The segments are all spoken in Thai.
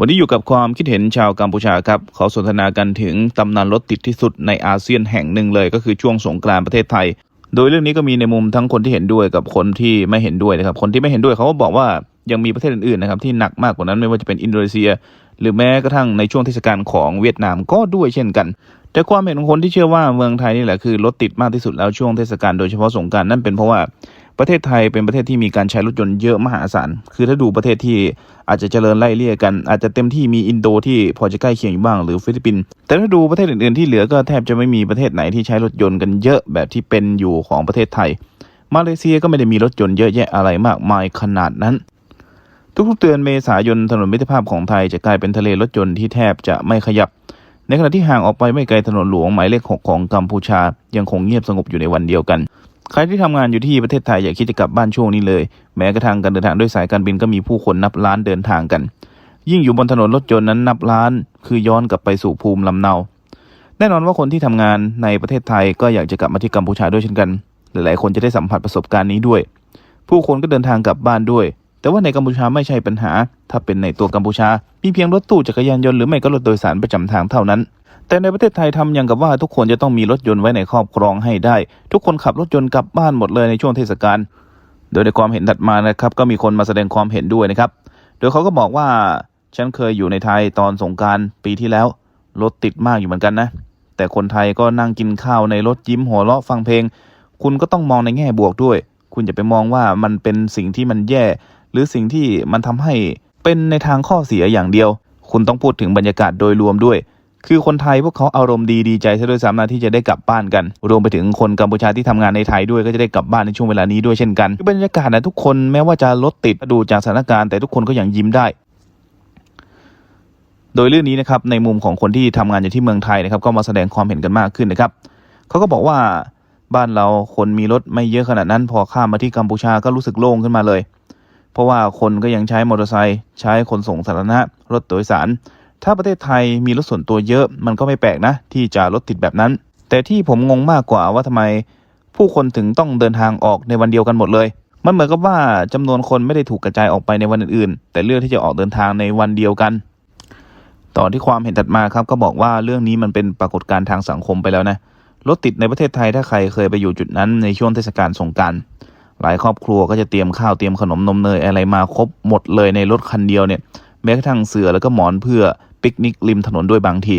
วันนี้อยู่กับความคิดเห็นชาวกัมพูชาครับเขาสนทนากันถึงตำนานรถติดที่สุดในอาเซียนแห่งหนึ่งเลย ก็คือช่วงสงกรานต์ประเทศไทย โดยเรื่องนี้ก็มีในมุมทั้งคนที่เห็นด้วยกับคนที่ไม่เห็นด้วยนะครับ คนที่ไม่เห็นด้วยเขาก็บอกว่ายังมีประเทศอื่นๆนะครับที่หนักมากกว่านั้นไม่ว่าจะเป็นอินโดนีเซีย หรือแม้กระทั่งในช่วงเทศกาลของเวียดนามก็ด้วยเช่นกัน แต่ความเห็นของคนที่เชื่อว่าเมืองไทยนี่แหละคือรถติดมากที่สุดแล้วช่วงเทศกาลโดยเฉพาะสงกรารนั่นเป็นเพราะว่า ประเทศไทยเป็นประเทศที่มีการใช้รถยนต์เยอะมหาศาล คือถ้าดูประเทศที่อาจจะเจริญไล่เลี่ยกัน อาจจะเต็มที่มีอินโดที่พอจะใกล้เคียงอยู่บ้างหรือฟิลิปปินส์ แต่ถ้าดูประเทศอื่นๆที่เหลือก็แทบจะไม่มีประเทศไหนที่ใช้รถยนต์กันเยอะแบบที่เป็นอยู่ของประเทศไทย มาเลเซียก็ไม่ได้มีรถยนต์เยอะแยะอะไรมากมายขนาดนั้น ทุกๆเดือนเมษายนถนนมิตรภาพของไทยจะกลายเป็นทะเลรถยนต์ที่แทบจะไม่ขยับ ในขณะที่ห่างออกไปไม่ไกลถนนหลวงหมายเลขหกของกัมพูชา ยังคงเงียบสงบอยู่ในวันเดียวกัน ใครที่ทำงานอยู่ที่ประเทศไทยอย่าคิดจะกลับบ้านช่วงนี้เลย แม้กระทั่งการเดินทางด้วยสายการบินก็มีผู้คนนับล้านเดินทางกัน ยิ่งอยู่บนถนนรถยนต์นั้นนับล้าน คือย้อนกลับไปสู่ภูมิลำเนา แน่นอนว่าคนที่ทำงานในประเทศไทยก็อยากจะกลับมาที่กัมพูชาด้วยเช่นกัน หลายๆ คนจะได้สัมผัสประสบการณ์นี้ด้วย ผู้คนก็เดินทางกลับบ้านด้วย แต่ว่าในกัมพูชาไม่ใช่ปัญหา ถ้าเป็นในตัวกัมพูชา มีเพียงรถตู้จักรยานยนต์หรือไม่ก็รถโดยสารประจำทางเท่านั้น แต่ในประเทศไทยทำอย่างกับว่าทุกคนจะต้องมีรถยนต์ไว้ในครอบครองให้ได้ ทุกคนขับรถยนต์กลับบ้านหมดเลยในช่วงเทศกาลโดยในความเห็นถัดมานะครับ ก็มีคนมาแสดงความเห็นด้วยนะครับ โดยเขาก็บอกว่าฉันเคยอยู่ในไทยตอนสงการปีที่แล้วรถติดมากอยู่เหมือนกันนะ แต่คนไทยก็นั่งกินข้าวในรถยิ้มหัวเราะฟังเพลง คุณก็ต้องมองในแง่บวกด้วย คุณอย่าไปมองว่ามันเป็นสิ่งที่มันแย่ หรือสิ่งที่มันทำให้เป็นในทางข้อเสียอย่างเดียว คุณต้องพูดถึงบรรยากาศโดยรวมด้วย คือคนไทยพวกเขาอารมณ์ดีดีใจซะด้วยซ้ำนะที่จะได้กลับบ้านกัน รวมไปถึงคนกัมพูชาที่ทำงานในไทยด้วยก็จะได้กลับบ้านในช่วงเวลานี้ด้วยเช่นกันคือบรรยากาศนะทุกคนแม้ว่าจะรถติดดูจากสถานการณ์แต่ทุกคนก็ยังยิ้มได้โดยเรื่องนี้นะครับในมุมของคนที่ทำงานอยู่ที่เมืองไทยนะครับก็มาแสดงความเห็นกันมากขึ้นนะครับเขาก็บอกว่าบ้านเราคนมีรถไม่เยอะขนาดนั้น พอข้ามมาที่กัมพูชาก็รู้สึกโล่งขึ้นมาเลย เพราะว่าคนก็ยังใช้มอเตอร์ไซค์ใช้ขนส่งสาธารณะรถโดยสาร ถ้าประเทศไทยมีรถส่วนตัวเยอะ มันก็ไม่แปลกนะ ที่จะรถติดแบบนั้น แต่ที่ผมงงมากกว่าว่าทำไม ผู้คนถึงต้องเดินทางออกในวันเดียวกันหมดเลย มันเหมือนกับว่าจำนวนคนไม่ได้ถูกกระจายออกไปในวันอื่นๆ แต่เลือกที่จะออกเดินทางในวันเดียวกันตอนที่ความเห็นถัดมาครับก็บอกว่าเรื่องนี้มันเป็นปรากฏการณ์ทางสังคมไปแล้วนะรถติดในประเทศไทยถ้าใครเคยไปอยู่จุดนั้นในช่วงเทศกาลสงกรารหลายครอบครัวก็จะเตรียมข้าวเตรียมขนมนมเนยอะไรมาครบหมดเลยในรถคันเดียวเนี่ยแม้กระทั่งเสือแล้วก็หมอนเพื่อ ปิกนิกริมถนนด้วยบางที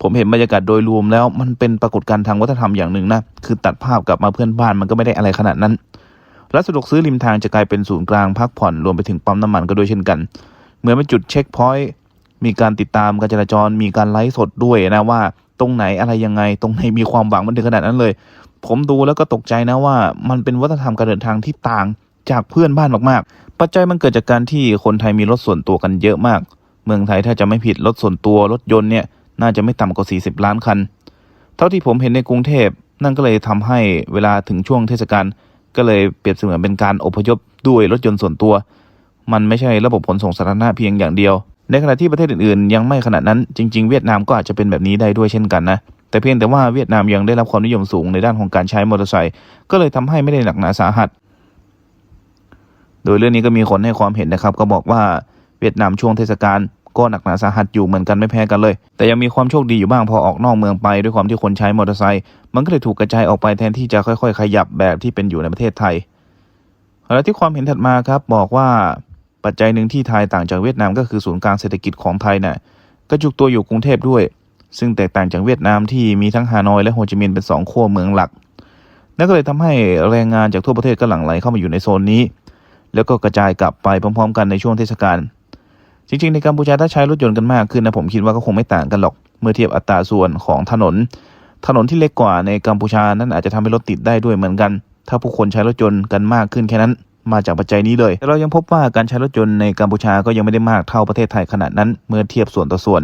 ผมเห็นบรรยากาศโดยรวมแล้วมันเป็นปรากฏการณ์ทางวัฒนธรรมอย่างหนึ่งนะคือตัดภาพกลับมาเพื่อนบ้านมันก็ไม่ได้อะไรขนาดนั้นร้านสะดวกซื้อริมทางจะกลายเป็นศูนย์กลางพักผ่อนรวมไปถึงปั๊มน้ำมันก็ด้วยเช่นกัน เหมือนเป็นจุดเช็คพอยต์มีการติดตามการจราจร มีการไลฟ์สดด้วยนะว่า ตรงไหนอะไรยังไง ตรงไหนมีความหวังมันถึงขนาดนั้นเลย ผมดูแล้วก็ตกใจนะว่า มันเป็นวัฒนธรรมการเดินทางที่ต่างจากเพื่อนบ้านมากๆ ปัจจัยมันเกิดจากการที่คนไทยมีรถส่วนตัวกันเยอะมาก เมืองไทยถ้าจะไม่ผิดรถส่วนตัวรถยนต์เนี่ยน่าจะไม่ต่ำกว่า 40 ล้านคัน เท่าที่ผมเห็นในกรุงเทพนั่นก็เลยทำให้เวลาถึงช่วงเทศกาลก็เลยเปรียบเสมือนเป็นการอพยพด้วยรถยนต์ส่วนตัว มันไม่ใช่ระบบขนส่งสาธารณะเพียงอย่างเดียว ในขณะที่ประเทศอื่นๆ ยังไม่ขนาดนั้นจริง ๆ เวียดนามก็อาจจะเป็นแบบนี้ได้ด้วยเช่นกันนะแต่เพียงแต่ว่าเวียดนามยังได้รับความนิยมสูงในด้านของการใช้มอเตอร์ไซค์ก็เลยทำให้ไม่ได้หนักหนาสาหัส โดยเรื่องนี้ก็มีคนให้ความเห็นนะครับ ก็บอกว่าเวียดนามช่วงเทศกาล ก็หนักหนาสาหัสอยู่เหมือนกันไม่แพ้กันเลย แต่ยังมีความโชคดีอยู่บ้างพอออกนอกเมืองไปด้วยความที่คนใช้มอเตอร์ไซค์มันก็เลยถูกกระจายออกไปแทนที่จะค่อย ๆ ขยับแบบที่เป็นอยู่ในประเทศไทยแล้วที่ความเห็นถัดมาครับบอกว่าปัจจัยหนึ่งที่ไทยต่างจากเวียดนามก็คือศูนย์กลางเศรษฐกิจของไทยน่ะก็จุกตัวอยู่กรุงเทพด้วย ซึ่งแตกต่างจากเวียดนามที่มีทั้งฮานอยและโฮจิมินห์เป็นสองขั้วเมืองหลักนั่นก็เลยทำให้แรงงานจากทั่วประเทศก็หลั่งไหลเข้ามาอยู่ในโซนนี้ แล้วก็กระจายกลับไปพร้อม ๆ กันในช่วงเทศกาล จริงๆ ในกัมพูชาถ้าใช้รถยนต์กันมากขึ้นนะผมคิดว่าก็คงไม่ต่างกันหรอก เมื่อเทียบอัตราส่วนของถนน ถนนที่เล็กกว่าในกัมพูชานั้นอาจจะทำให้รถติดได้ด้วยเหมือนกัน ถ้าผู้คนใช้รถยนต์กันมากขึ้นแค่นั้น มาจากปัจจัยนี้เลย แต่เรายังพบว่าการใช้รถยนต์ในกัมพูชาก็ยังไม่ได้มากเท่าประเทศไทยขนาดนั้น เมื่อเทียบส่วนต่อส่วน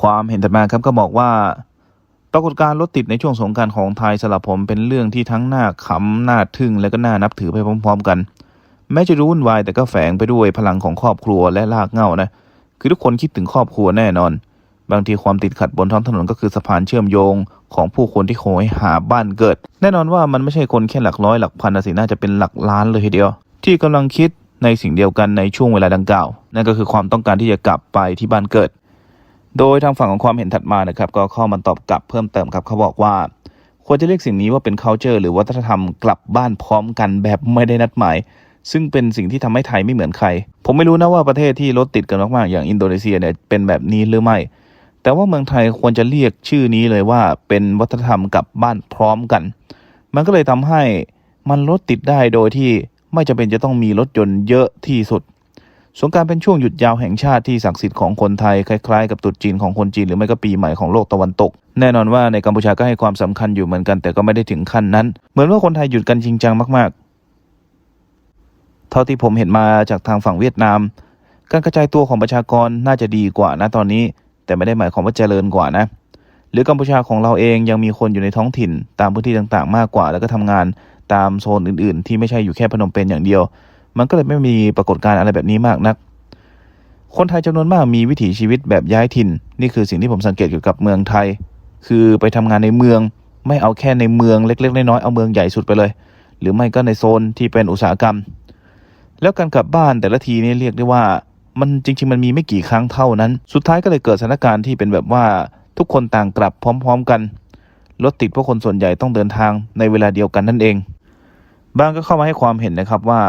ความเห็นถัดมาครับก็บอกว่าปรากฏการณ์รถติดในช่วงสงการของไทยสำหรับผมเป็นเรื่องที่ทั้งน่าขำน่าทึ่งและก็น่านับถือไปพร้อม ๆ กัน แม้จะรู้วุ่นวายแต่ก็แฝงไปด้วยพลังของครอบครัวและลากเง้านะ คือทุกคนคิดถึงครอบครัวแน่นอน บางทีความติดขัดบนท้องถนนก็คือสะพานเชื่อมโยง ของผู้คนที่โหยหาบ้านเกิด แน่นอนว่ามันไม่ใช่คนแค่หลักร้อยหลักพันนะสิน่าจะเป็นหลักล้านเลยทีเดียว ที่กำลังคิดในสิ่งเดียวกันในช่วงเวลาดังกล่าว นั่นก็คือความต้องการที่จะกลับไปที่บ้านเกิด โดยทางฝั่งของความเห็นถัดมานะครับก็เข้ามาตอบกลับเพิ่มเติมครับเขาบอกว่าควรจะเรียกสิ่งนี้ว่าเป็น culture หรือวัฒนธรรมกลับบ้านพร้อมกันแบบไม่ได้นัดหมาย ซึ่งเป็นสิ่งที่ทำให้ไทยไม่เหมือนใคร ผมไม่รู้นะว่าประเทศที่รถติดกันมากๆอย่างอินโดนีเซียเนี่ยเป็นแบบนี้หรือไม่ แต่ว่าเมืองไทยควรจะเรียกชื่อนี้เลยว่าเป็นวัฒนธรรมกับบ้านพร้อมกัน มันก็เลยทำให้มันรถติดได้โดยที่ไม่จำเป็นจะต้องมีรถยนต์เยอะที่สุด สงการเป็นช่วงหยุดยาวแห่งชาติที่ศักดิ์สิทธิ์ของคนไทยคล้ายๆ กับตรุษจีนของคนจีนหรือไม่ก็ปีใหม่ของโลกตะวันตก แน่นอนว่าในกัมพูชาก็ให้ความสำคัญอยู่เหมือนกัน แต่ก็ไม่ได้ถึงขั้นนั้น เหมือนว่าคนไทยหยุดกันจริงจังมากๆ เท่าที่ผมเห็นมาจากทางฝั่งเวียดนาม การกระจายตัวของประชากรน่าจะดีกว่านะตอนนี้ แต่ไม่ได้หมายความว่าเจริญกว่านะ หรือกัมพูชาของเราเองยังมีคนอยู่ในท้องถิ่น ตามพื้นที่ต่างๆ มากกว่า แล้วก็ทำงานตามโซนอื่นๆ ที่ไม่ใช่อยู่แค่พนมเปญอย่างเดียว มันก็เลยไม่มีปรากฏการณ์อะไรแบบนี้มากนัก คนไทยจำนวนมากมีวิถีชีวิตแบบย้ายถิ่น นี่คือสิ่งที่ผมสังเกตเกี่ยวกับเมืองไทย คือไปทำงานในเมือง ไม่เอาแค่ในเมืองเล็ก ๆ น้อยๆเอาเมืองใหญ่สุดไปเลย หรือไม่ก็ในโซนที่เป็นอุตสาหกรรม แล้วการกลับบ้านแต่ละทีนี่เรียกได้ว่า มันจริง ๆ มันมีไม่กี่ครั้งเท่านั้น สุดท้ายก็เลยเกิดสถานการณ์ที่เป็นแบบว่าทุกคนต่างกลับพร้อม ๆ กันรถติดเพราะคนส่วนใหญ่ต้องเดินทางในเวลาเดียวกันนั่นเอง บางก็เข้ามาให้ความเห็นนะครับว่า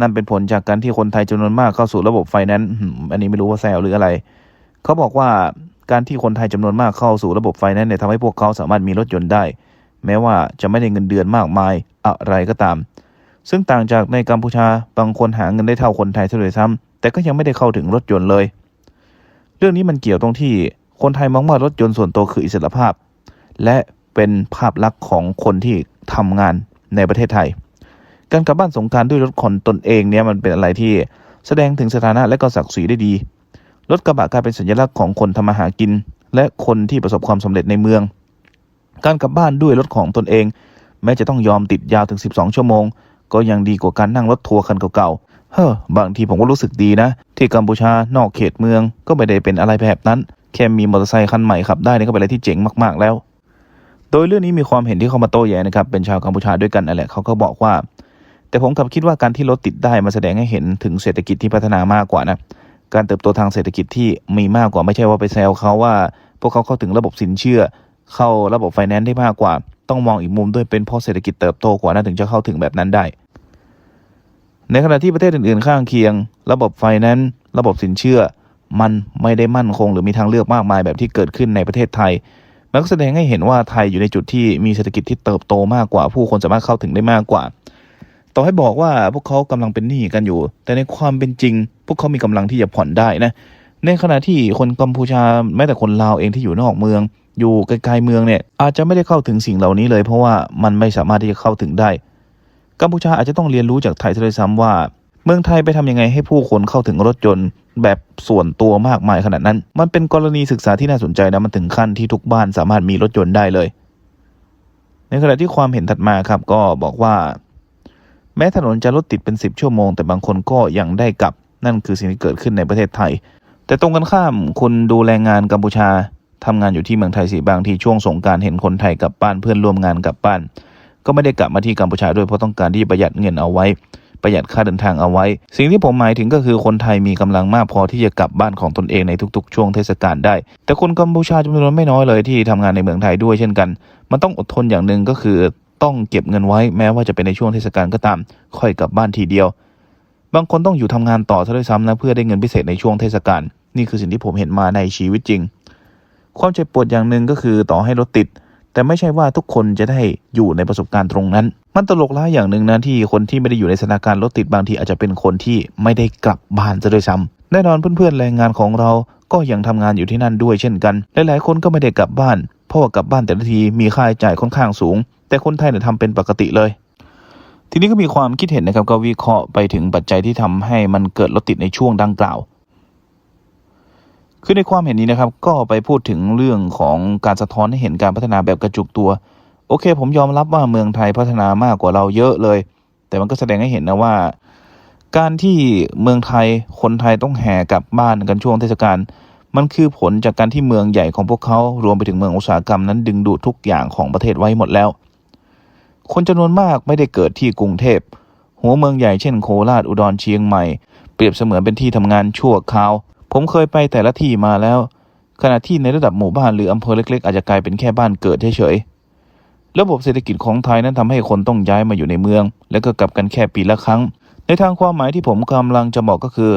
นั่นเป็นผลจากการที่คนไทยจำนวนมากเข้าสู่ระบบไฟแนนซ์อื้อหืออันนี้ไม่รู้ว่าแซวหรืออะไร เขาบอกว่าการที่คนไทยจำนวนมากเข้าสู่ระบบไฟแนนซ์เนี่ยทำให้พวกเขาสามารถมีรถยนต์ได้ แม้ว่าจะไม่ได้เงินเดือนมากมายอะไรก็ตาม ซึ่งต่างจากในกัมพูชาบางคนหาเงินได้เท่าคนไทยเท่าเลยซ้ำแต่ก็ยังไม่ได้เข้าถึงรถยนต์เลย เรื่องนี้มันเกี่ยวตรงที่คนไทยมองว่ารถยนต์ส่วนตัวคืออิสรภาพ และเป็นภาพลักษณ์ของคนที่ทำงานในประเทศไทย การกลับบ้านสงการด้วยรถของตนเองเนี่ยมันเป็นอะไรที่แสดงถึงสถานะและก็ศักดิ์ศรีได้ดี รถกระบะกลายเป็นสัญลักษณ์ของคนทำมาหากิน และคนที่ประสบความสำเร็จในเมือง การกลับบ้านด้วยรถของตนเอง แม้จะต้องยอมติดยาวถึง 12 ชั่วโมง ก็ยังดีกว่าการนั่งรถทัวร์คันเก่าๆ เฮ้อบางทีผมก็รู้สึกดีนะ ที่กัมพูชานอกเขตเมืองก็ไม่ได้เป็นอะไรแบบนั้น แค่มีมอเตอร์ไซค์คันใหม่ขับได้นี่ก็เป็นอะไรที่เจ๋งมากๆแล้ว โดยเรื่องนี้มีความเห็นที่เข้ามาโต้แย้งนะครับเป็นชาวกัมพูชาด้วยกันนั่นแหละเขาก็บอกว่า แต่ผมกลับคิดว่าการที่รถติดได้มาแสดงให้เห็นถึงเศรษฐกิจที่พัฒนามากกว่านะการเติบโตทางเศรษฐกิจที่มีมากกว่าไม่ใช่ว่าไปแซวเขาว่า พวกเขาเข้าถึงระบบสินเชื่อ เข้าระบบไฟแนนซ์ได้มากกว่า ต้องมองอีกมุมด้วยเป็นเพราะเศรษฐกิจเติบโตกว่านั้นถึงจะเข้าถึงแบบนั้นได้ ในขณะที่ประเทศอื่นๆ ข้างเคียง ระบบไฟแนนซ์ระบบสินเชื่อ มันไม่ได้มั่นคง หรือมีทางเลือกมากมายแบบที่เกิดขึ้นในประเทศไทย มันก็แสดงให้เห็นว่าไทยอยู่ในจุดที่มีเศรษฐกิจที่เติบโตมากกว่า ผู้คนสามารถเข้าถึงได้มากกว่า ต่อให้บอกว่าพวกเขากำลังเป็นหนี้กันอยู่ แต่ในความเป็นจริง พวกเขามีกำลังที่จะผ่อนได้นะ ในขณะที่คนกัมพูชาแม้แต่คนลาวเองที่อยู่นอกเมือง อยู่ไกลๆเมืองเนี่ยอาจจะไม่ได้เข้าถึงสิ่งเหล่านี้เลย เพราะว่ามันไม่สามารถที่จะเข้าถึงได้ กัมพูชาอาจจะต้องเรียนรู้จากไทยซะด้วยซ้ำว่า เมืองไทยไปทำยังไงให้ผู้คนเข้าถึงรถยนต์แบบส่วนตัวมากมายขนาดนั้น มันเป็นกรณีศึกษาที่น่าสนใจนะมันถึงขั้นที่ทุกบ้านสามารถมีรถยนต์ได้เลย ในขณะที่ความเห็นถัดมาครับก็บอกว่า แม้ถนนจะรถติดเป็น 10 ชั่วโมง แต่บางคนก็ยังได้กลับ นั่นคือสิ่งที่เกิดขึ้นในประเทศไทย แต่ตรงกันข้ามคนดูแลงานกัมพูชาทำงานอยู่ที่เมืองไทยสิบางทีช่วงสงการเห็นคนไทยกลับบ้านเพื่อนร่วมงานกลับบ้าน ก็ไม่ได้กลับมาที่กัมพูชาด้วยเพราะต้องการที่ประหยัดเงินเอาไว้ ประหยัดค่าเดินทางเอาไว้ สิ่งที่ผมหมายถึงก็คือคนไทยมีกำลังมากพอที่จะกลับบ้านของตนเองในทุกๆ ช่วงเทศกาลได้ แต่คนกัมพูชาจำนวนไม่น้อยเลยที่ทำงานในเมืองไทยด้วยเช่นกัน มันต้องอดทนอย่างหนึ่งก็คือต้องเก็บเงินไว้แม้ว่าจะเป็นในช่วงเทศกาลก็ตาม ค่อยกลับบ้านทีเดียว บางคนต้องอยู่ทำงานต่อซะด้วยซ้ำนะเพื่อได้เงินพิเศษในช่วงเทศกาลนี่คือสิ่งที่ผมเห็นมาในชีวิตจริง ความเจ็บปวดอย่างหนึ่งก็คือต่อให้รถติด แต่ไม่ใช่ว่าทุกคนจะได้อยู่ในประสบการณ์ตรงนั้น มันตลกร้าอย่างหนึ่งนะที่คนที่ไม่ได้อยู่ในสถานการณ์รถติดบางทีอาจจะเป็นคนที่ไม่ได้กลับบ้านซะด้วยซ้ำแน่นอนเพื่อนๆแรงงานของเราก็ยังทำงานอยู่ที่นั่นด้วยเช่นกัน หลายๆคนก็ไม่ได้กลับบ้าน เพราะว่ากลับบ้านแต่ละทีมีค่าใช้จ่ายค่อนข้างสูง แต่คนไทยเนี่ยทำเป็นปกติเลย ทีนี้ก็มีความคิดเห็นนะครับก็วิเคราะห์ไปถึงปัจจัยที่ทำให้มันเกิดรถติดในช่วงดังกล่าว คือในความเห็นนี้นะครับ ก็ไปพูดถึงเรื่องของการสะท้อนให้เห็นการพัฒนาแบบกระจุกตัว โอเค ผมยอมรับว่าเมืองไทยพัฒนามากกว่าเราเยอะเลย แต่มันก็แสดงให้เห็นนะว่า การที่เมืองไทยคนไทยต้องแห่กลับบ้านกันช่วงเทศกาลมันคือผลจากการที่เมืองใหญ่ของพวกเขารวมไปถึงเมืองอุตสาหกรรมนั้นดึงดูดทุกอย่างของประเทศไว้หมดแล้ว คนจำนวนมากไม่ได้เกิดที่กรุงเทพ หัวเมืองใหญ่เช่นโคราชอุดรเชียงใหม่ เปรียบเสมือนเป็นที่ทำงานชั่วคราว ผมเคยไปแต่ละที่มาแล้ว ขณะที่ในระดับหมู่บ้านหรืออำเภอเล็ก ๆ อาจจะกลายเป็นแค่บ้านเกิดเฉยๆระบบเศรษฐกิจของไทยนั้นทำให้คนต้องย้ายมาอยู่ในเมือง แล้วก็กลับกันแค่ปีละครั้ง ในทางความหมายที่ผมกำลังจะบอกก็คือ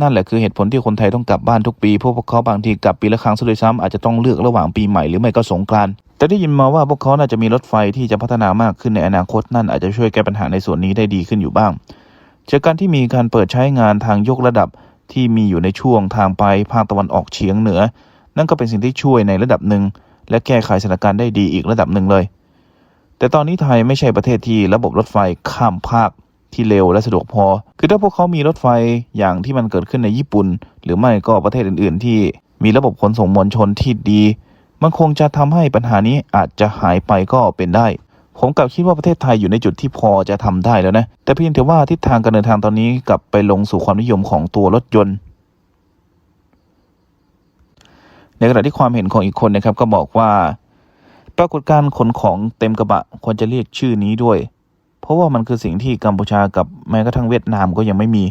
นั่นแหละคือเหตุผลที่คนไทยต้องกลับบ้านทุกปีเพราะพวกเขาบางทีกลับปีละครั้งซะด้วยซ้ำอาจจะต้องเลือกระหว่างปีใหม่หรือไม่ก็สงกรานต์แต่ได้ยินมาว่าพวกเขาน่าจะมีรถไฟที่จะพัฒนามากขึ้นในอนาคตนั่นอาจจะช่วยแก้ปัญหาในส่วนนี้ได้ดีขึ้นอยู่บ้างจากการที่มีการเปิดใช้งานทางยกระดับ ที่มีอยู่ในช่วงทางไปภาคตะวันออกเฉียงเหนือ นั่นก็เป็นสิ่งที่ช่วยในระดับหนึ่ง และแก้ไขสถานการณ์ได้ดีอีกระดับหนึ่งเลย แต่ตอนนี้ไทยไม่ใช่ประเทศที่ระบบรถไฟข้ามภาคที่เร็วและสะดวกพอ คือถ้าพวกเขามีรถไฟอย่างที่มันเกิดขึ้นในญี่ปุ่น หรือไม่ก็ประเทศอื่น ๆ ที่มีระบบขนส่งมวลชนที่ดี มันคงจะทำให้ปัญหานี้อาจจะหายไปก็เป็นได้ ผมกลับคิดว่าประเทศไทยอยู่ในจุดที่พอจะทำได้แล้วนะ แต่เพียงแต่ว่าทิศทางการเดินทางตอนนี้กลับไปลงสู่ความนิยมของตัวรถยนต์ในขณะที่ความเห็นของอีกคนนะครับก็บอกว่า ปรากฏการณ์ขนของเต็มกระบะควรจะเรียกชื่อนี้ด้วย เพราะว่ามันคือสิ่งที่กัมพูชากับแม้กระทั่งเวียดนามก็ยังไม่มี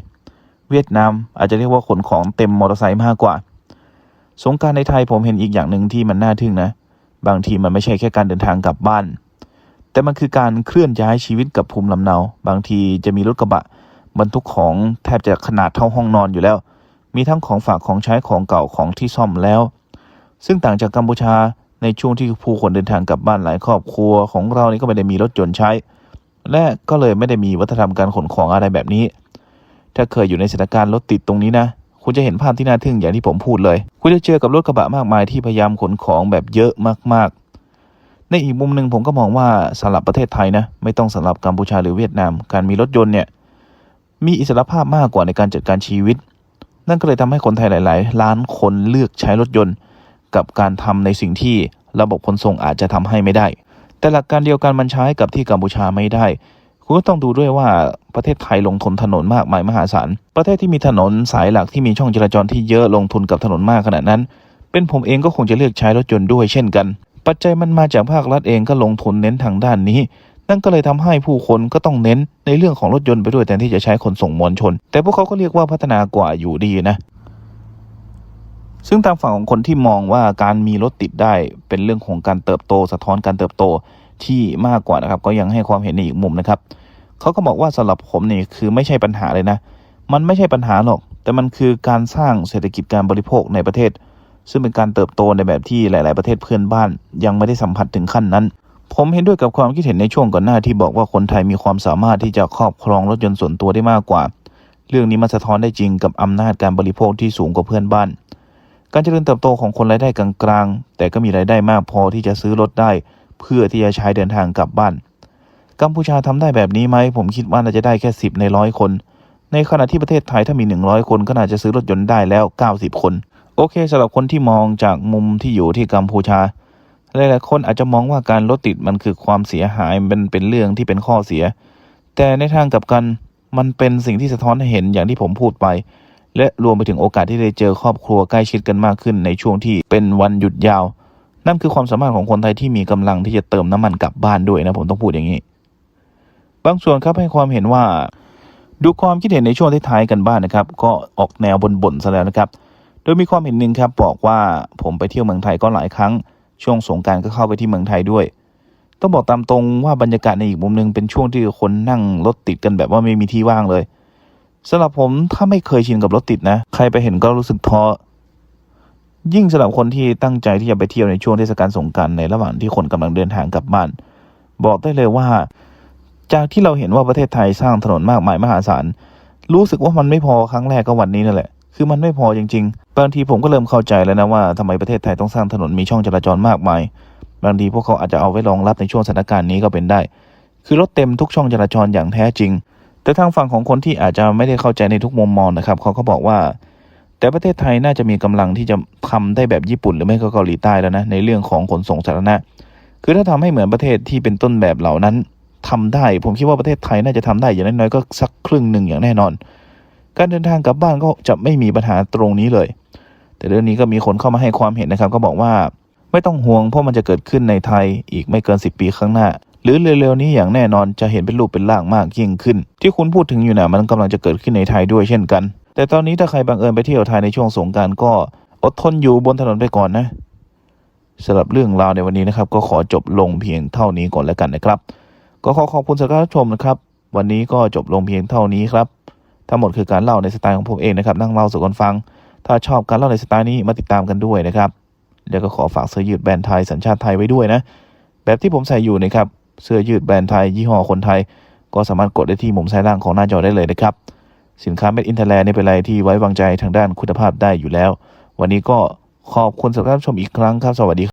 เวียดนามอาจจะเรียกว่าขนของเต็มมอเตอร์ไซค์มากกว่า สงการในไทยผมเห็นอีกอย่างหนึ่งที่มันน่าทึ่งนะ บางทีมันไม่ใช่แค่การเดินทางกลับบ้าน แต่มันคือการเคลื่อนย้ายชีวิตกับภูมิลำเนา บางทีจะมีรถกระบะบรรทุกของแทบจะขนาดเท่าห้องนอนอยู่แล้ว มีทั้งของฝากของใช้ของเก่าของที่ซ่อมแล้ว ซึ่งต่างจากกัมพูชาในช่วงที่ผู้คนเดินทางกลับบ้านหลายครอบครัวของเรานี่ก็ไม่ได้มีรถยนต์ใช้ และก็เลยไม่ได้มีวัฒนธรรมการขนของอะไรแบบนี้ ถ้าเคยอยู่ในสถานการณ์รถติดตรงนี้นะ คุณจะเห็นภาพที่น่าทึ่งอย่างที่ผมพูดเลย คุณจะเจอกับรถกระบะมากมายที่พยายามขนของแบบเยอะมาก ในอีกมุมหนึ่งผมก็มองว่าสำหรับประเทศไทยนะไม่ต้องสำหรับกัมพูชาหรือเวียดนาม การมีรถยนต์เนี่ยมีอิสรภาพมากกว่าในการจัดการชีวิต นั่นก็เลยทำให้คนไทยหลาย ๆ ล้านคนเลือกใช้รถยนต์ กับการทำในสิ่งที่ระบบขนส่งอาจจะทำให้ไม่ได้ แต่หลักการเดียวกันมันใช้กับที่กัมพูชาไม่ได้คุณก็ต้องดูด้วยว่าประเทศไทยลงทุนถนนมากมายมหาศาลประเทศที่มีถนนสายหลักที่มีช่องจราจรที่เยอะลงทุนกับถนนมากขนาดนั้น เป็นผมเองก็คงจะเลือกใช้รถยนต์ด้วยเช่นกัน ปัจจัยมันมาจากภาครัฐเองก็ลงทุนเน้นทางด้านนี้ นั่นก็เลยทำให้ผู้คนก็ต้องเน้นในเรื่องของรถยนต์ไปด้วยแทนที่จะใช้ขนส่งมวลชน แต่พวกเขาก็เรียกว่าพัฒนากว่าอยู่ดีนะ ซึ่งทางฝั่งของคนที่มองว่าการมีรถติดได้เป็นเรื่องของการเติบโต สะท้อนการเติบโตที่มากกว่านะครับ ก็ยังให้ความเห็นในอีกมุมนะครับเขาก็บอกว่าสำหรับผมนี่คือไม่ใช่ปัญหาเลยนะ มันไม่ใช่ปัญหาหรอก แต่มันคือการสร้างเศรษฐกิจการบริโภคในประเทศ ซึ่งเป็นการเติบโตในแบบที่หลาย ๆ ประเทศเพื่อนบ้าน ยังไม่ได้สัมผัสถึงขั้นนั้น ผมเห็นด้วยกับความคิดเห็นในช่วงก่อนหน้าที่บอกว่าคนไทยมีความสามารถที่จะครอบครองรถยนต์ส่วนตัวได้มากกว่า เรื่องนี้มันสะท้อนได้จริงกับอำนาจการบริโภคที่สูงกว่าเพื่อนบ้าน การเจริญเติบโตของคนรายได้กลาง ๆ แต่ก็มีรายได้มากพอที่จะซื้อรถได้ เพื่อที่จะใช้เดินทางกลับบ้านกัมพูชาทำได้แบบนี้ไหม ผมคิดว่าน่าจะได้แค่สิบในร้อยคน ในขณะที่ประเทศไทยถ้ามีหนึ่งร้อยคนก็น่าจะซื้อรถยนต์ได้แล้วเก้าสิบคน โอเคสำหรับคนที่มองจากมุมที่อยู่ที่กัมพูชา หลายๆคนอาจจะมองว่าการรถติดมันคือความเสียหายมันเป็นเรื่องที่เป็นข้อเสีย แต่ในทางกลับกันมันเป็นสิ่งที่สะท้อนให้เห็นอย่างที่ผมพูดไป และรวมไปถึงโอกาสที่ได้เจอครอบครัวใกล้ชิดกันมากขึ้นในช่วงที่เป็นวันหยุดยาว นั่นคือความสามารถของคนไทยที่มีกำลังที่จะเติมน้ำมันกลับบ้านด้วยนะผมต้องพูดอย่างนี้ บางส่วนครับให้ความเห็นว่า ดูความคิดเห็นในช่วงท้ายๆกันบ้างนนะครับ ก็ออกแนวบ่นๆซะแล้วนะครับ โดยมีความเห็นหนึ่งครับบอกว่าผมไปเที่ยวเมืองไทยก็หลายครั้ง ช่วงสงการก็เข้าไปที่เมืองไทยด้วย ต้องบอกตามตรงว่าบรรยากาศในอีกมุมหนึ่งเป็นช่วงที่คนนั่งรถติดกันแบบว่าไม่มีที่ว่างเลยสำหรับผมถ้าไม่เคยชินกับรถติดนะ ใครไปเห็นก็รู้สึกท้อยิ่งสำหรับคนที่ตั้งใจที่จะไปเที่ยวในช่วงเทศกาลสงการในระหว่างที่คนกำลังเดินทางกลับบ้าน บอกได้เลยว่า จากที่เราเห็นว่าประเทศไทยสร้างถนนมากมายมหาศาลรู้สึกว่ามันไม่พอครั้งแรกก็วันนี้นั่นแหละ คือมันไม่พอจริง ๆ บางทีผมก็เริ่มเข้าใจแล้วนะว่าทำไมประเทศไทยต้องสร้างถนนมีช่องจราจรมากมาย บางทีพวกเขาอาจจะเอาไว้รองรับในช่วงสถานการณ์นี้ก็เป็นได้ คือรถเต็มทุกช่องจราจรอย่างแท้จริง แต่ทางฝั่งของคนที่อาจจะไม่ได้เข้าใจในทุกมุมมองนะครับ เขาก็บอกว่า แต่ประเทศไทยน่าจะมีกำลังที่จะทำได้แบบญี่ปุ่นหรือไม่ก็เกาหลีใต้แล้วนะในเรื่องของขนส่งสาธารณะ คือถ้าทำให้เหมือนประเทศที่เป็นต้นแบบเหล่านั้นทำได้ ผมคิดว่าประเทศไทยน่าจะทำได้อย่างน้อยๆก็สักครึ่งหนึ่งอย่างแน่นอน การเดินทางกลับบ้านก็จะไม่มีปัญหาตรงนี้เลย แต่เรื่องนี้ก็มีคนเข้ามาให้ความเห็นนะครับ ก็บอกว่าไม่ต้องห่วงเพราะมันจะเกิดขึ้นในไทยอีกไม่เกิน 10 ปีข้างหน้า หรือเร็วๆนี้อย่างแน่นอนจะเห็นเป็นรูปเป็นร่างมากยิ่งขึ้น ที่คุณพูดถึงอยู่น่ะมันกำลังจะเกิดขึ้นในไทยด้วยเช่นกัน แต่ตอนนี้ถ้าใครบังเอิญไปเที่ยวไทยในช่วงสงการก็อดทนอยู่บนถนนไปก่อนนะสำหรับเรื่องราวในวันนี้นะครับ ก็ขอจบลงเพียงเท่านี้ก่อนแล้วกันนะครับ ก็ขอขอบคุณสำหรับการรับชมนะครับ วันนี้ก็จบลงเพียงเท่านี้ครับ ทั้งหมดคือการเล่าในสไตล์ของผมเองนะครับนั่งเล่าสู่กันฟัง ถ้าชอบการเล่าในสไตล์นี้มาติดตามกันด้วยนะครับแล้วก็ขอฝากเสื้อยืดแบรนด์ไทยสัญชาติไทยไว้ด้วยนะ แบบที่ผมใส่อยู่นะครับเสื้อยืดแบรนด์ไทยยี่ห้อคนไทย ก็สามารถกดได้ที่มุมซ้ายล่างของหน้าจอได้เลยนะครับ สินค้าเม็ดอินเทอร์แลนด์เป็นอะไรที่ไว้วางใจทางด้านคุณภาพได้อยู่แล้ว วันนี้ก็ขอบคุณสำหรับการรับชมอีกครั้งครับสวัสดี